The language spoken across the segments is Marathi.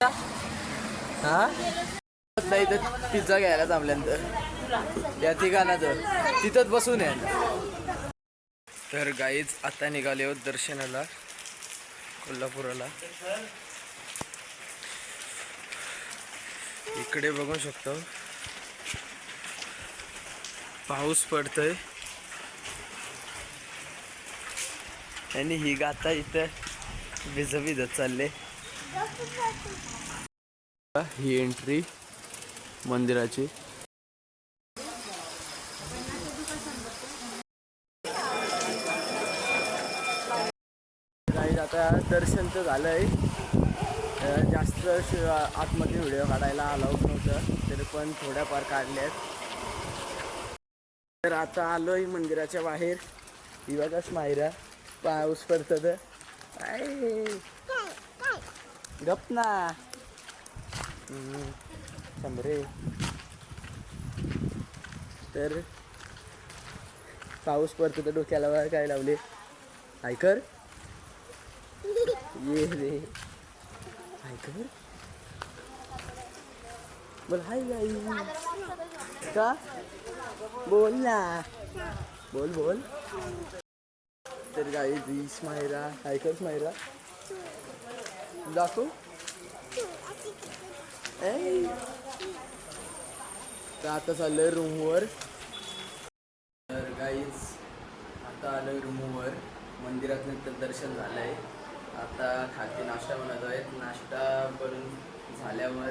हा? नाही तर पिझ्झा घ्यायला जमल्यानंतर या ठिकाणाचं तिथंच बसून आहे. तर गाईच आता निघाले होत दर्शनाला. कोल्हापुराला. इकडे बघू शकतो. पाऊस पडतोय. आणि ही गाता इथं भिज भिजत चालले. ही एंट्री मंदिराची. काही आता दर्शन तर झालंय. आहे जास्त आतमध्ये व्हिडिओ काढायला अलाउड नव्हतं तरी पण थोड्याफार काढल्यात. तर आता आलोय मंदिराच्या बाहेर. ही बघा पाऊस पडतं तर गप ना हम्म, शंभरे तर पाऊस पडतो तर डोक्याला वर काय लावले? ऐकर ये रे. ऐकर बोल हाय गाई का? बोल ना. बोल बोल. तर गाई ती मायरा ऐकर स्मायरा ऐ. तर आता चाललंय रूमवर तर गाईज आता आलोय रूमवर मंदिरात नंतर दर्शन झालंय आता खाते नाश्ता बनवत आहेत नाश्ता करून झाल्यावर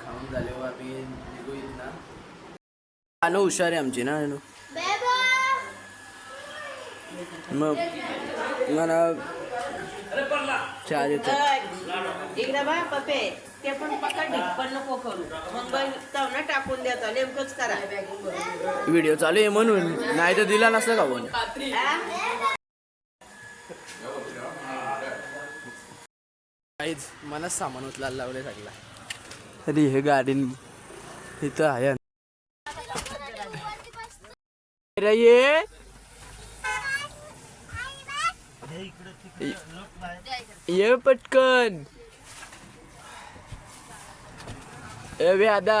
खाऊन झाल्यावर आम्ही निघू ना अनु हुशार आहे आमची ना अनु मग मला इकडे बा पपे ते पण पकड पण नको करू. मग तवना टाकून नेमकंच करा. व्हिडिओ चालू आहे म्हणून. नाही तर दिला नसतं का पण हा? काहीच मलाच सामान उचलायला लावले सगळा. तरी हे गाडी इथं आहे. अरे ये ये पटकन. ए व्यादा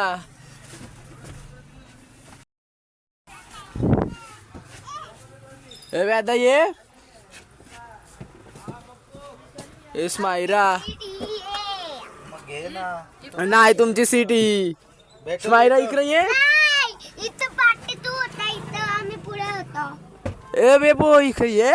ए व्यादा ये. ए स्मायरा नाही तुमची सिटी स्मायरा इकडे ये. इथं पाठी तू होता इथं आम्ही पुढे होतो. ए बेबो इकडे ये.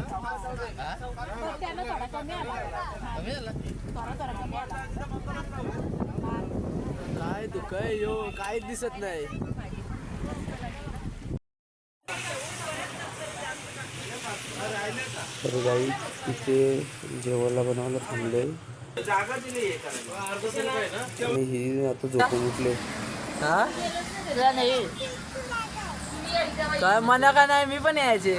काय दुःख आहे यो काय दिसत नाही तर गाई तिथे जेवायला बनवायला थांबले आणि ही आता झोपून उठले. हा? काय म्हणा का नाही? मी पण यायचे.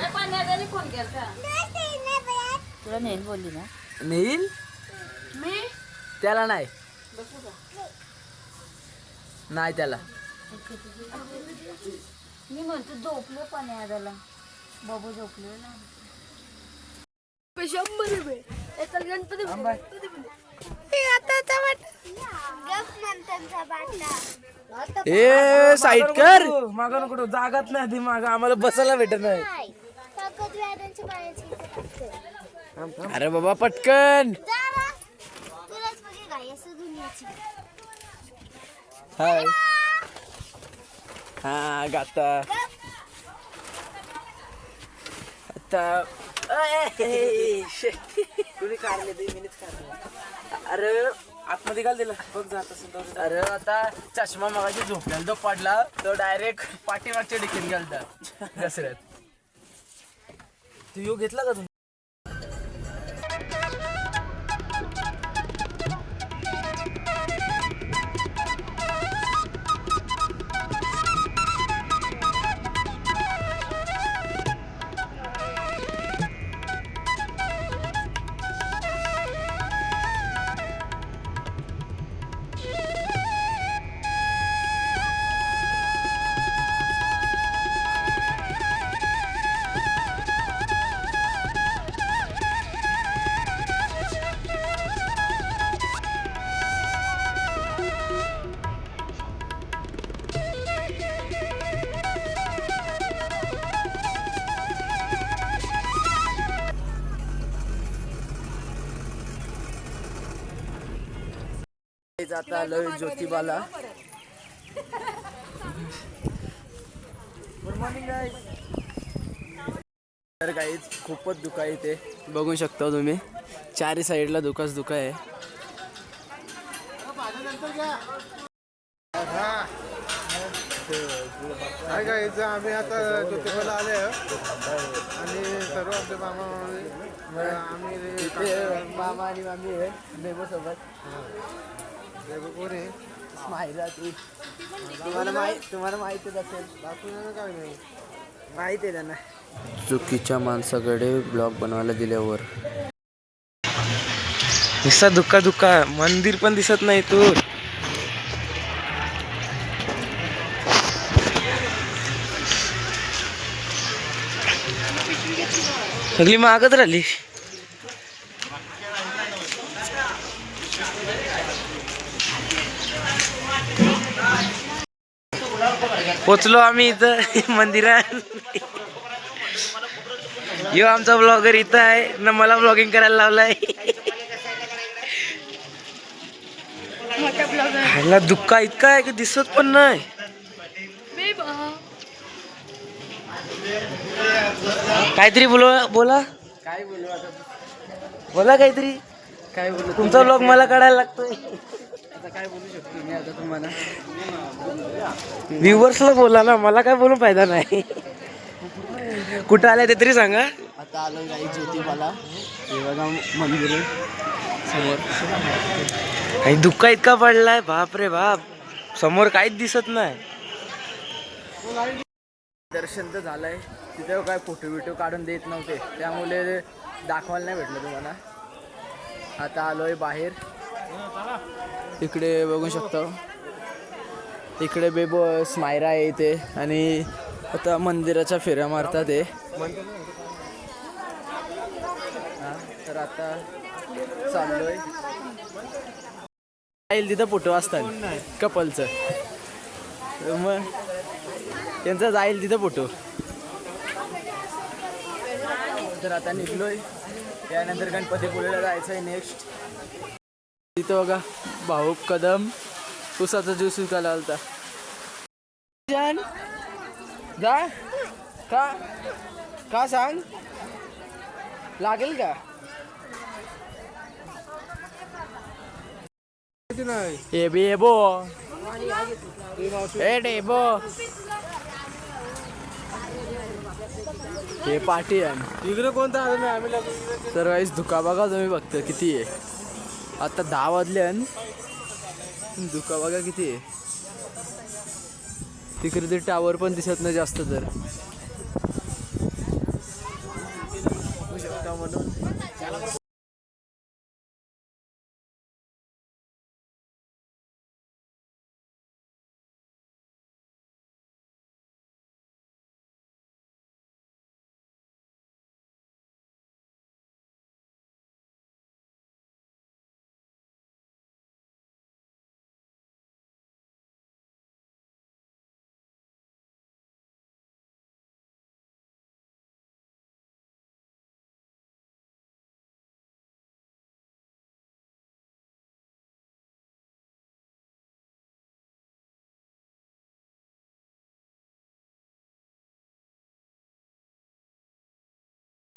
तुला नेन बोलली ना. नेईल त्याला नाही. नाही त्याला. मी म्हणतो झोपलो पण याला बाबू झोपलो ना. शंभर रुपये. याचा गणपती ए साईड कर मागा कुठं जागात नाही आधी मागा. आम्हाला बसायला भेटत नाही. अरे बाबा पटकन. हाय. हा गाता. आता. कुणी काढले ते? मीच काढले. अरे आतमध्ये घाल दिला बघ जात असेल अरे आता चष्मा मगाशी झोपलेला तो पडला तो डायरेक्ट पाठीमागच्या डिकीत घालता दसऱ्यात तू यो घेतला का तू? आता आलोय ज्योतिबाला. गुड मॉर्निंग गाईज तर गाईज खूपच दुखा इथे. बघू शकता तुम्ही. चारी साईडला दुखाच दुखा आहे. काय आम्ही आता ज्योतिबाला आले आणि सर्व आपले मामा मामी आम्ही मामा आणि मामी आहे सोबत कोण आहे. माहिती ती तुम्हाला माहिती तुम्हाला माहितीच असेल बापूंना काय नाही. माहिती आहे त्यांना. चुकीच्या माणसाकडे ब्लॉग बनवायला दिल्यावर. नुसता दुःखा दुःखा मंदिर पण दिसत नाही तू सगळी मागत राहिली. पोचलो आम्ही इथं. मंदिरात. यो आमचा ब्लॉगर इथं आहे. ना मला ब्लॉगिंग करायला लावलाय. ह्याला दुःख इतका आहे की दिसत पण नाही. काहीतरी बोल बोला. काय बोलू आता बोला काहीतरी. काय बोलू तुमचा ब्लॉग मला काढायला लागतोय. व्ह्युअर्सला बोला ना मला काय बोलून फायदा नाही. कुठं आलाय ते तरी सांगा. आता आलो गाई ज्योतिबाला. मंदिर समोर. आणि दुःख इतका पडलाय बाप रे बाप. समोर काहीच दिसत नाही. दर्शन तर झालंय. तिथे काय फोटो बिटो काढून देत नव्हते. त्यामुळे दाखवायला नाही भेटलं तुम्हाला. आता आलोय बाहेर. इकडे बघू शकतो. इकडे बेबो स्मायरा आहे इथे आणि आता मंदिराच्या फेऱ्या मारतात ते तर आता चाललोय. येईल तिथं फोटो असतात कपलचं. मग त्यांचा जाईल तिथं फोटो. तर आता निघलोय. त्यानंतर गणपतीपुळेला जायचं आहे नेक्स्ट तिथं बघा भाऊ कदम उसाचा ज्यूस विकायला आलता. जान जा. का का सांग? लागेल का? ए बी ए बो. ए डेबो हे पाठी आहे. इकडे कोणता तर वाईस धुका बघा तुम्ही बघता किती आहे. आता दहा वाजले धुका बघा किती आहे. तिकडे ते टावर पण दिसत नाही जास्त तर.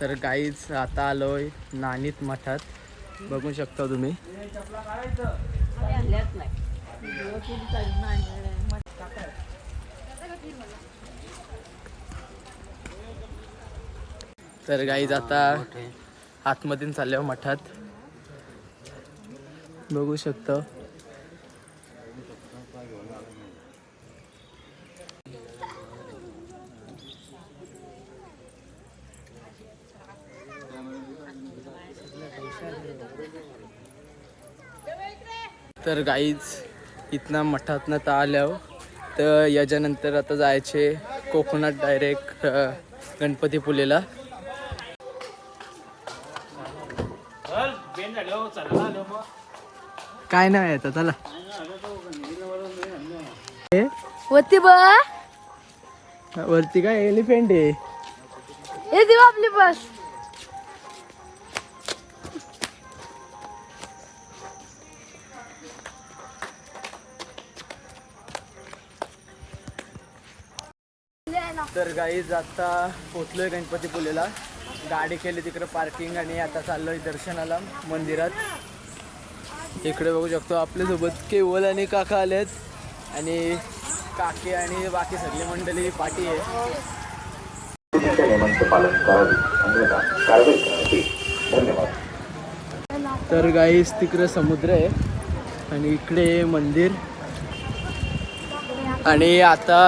तर काहीच आता आलोय नानीत मठात. बघू शकता तुम्ही. तर गाईज आता आतमधून चालल्यावर मठात. बघू शकता. तर गाईज इथनं मठात न आल्यावर तर याच्यानंतर आता जायचे कोकणात डायरेक्ट गणपतीपुलेला काय नाही येतं चला. होती बा वरती काय? एलिफेंट आहे. देऊ आपली बस. तर गाईज आता पोचलोय गणपतीपुलेला गाडी केली तिकडे पार्किंग आणि आता चाललोय दर्शनाला मंदिरात. इकडे बघू शकतो आपल्यासोबत केवल आणि काका आलेत. आणि काकी आणि बाकी सगळी मंडळी पाठी आहे. धन्यवाद तर गाईस तिकडे समुद्र आहे. आणि इकडे मंदिर. आणि आता